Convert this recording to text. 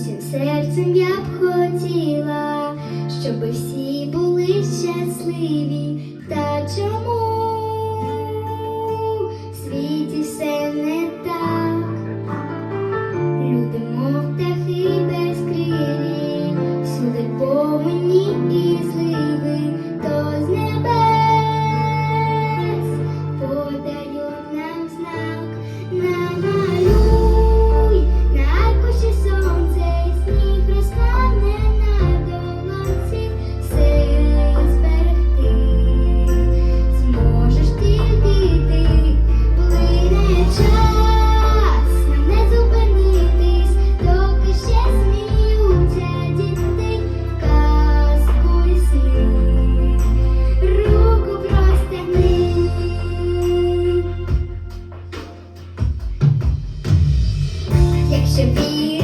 Усім серцем я б хотіла, щоб всі були щасливі. Та чому? to be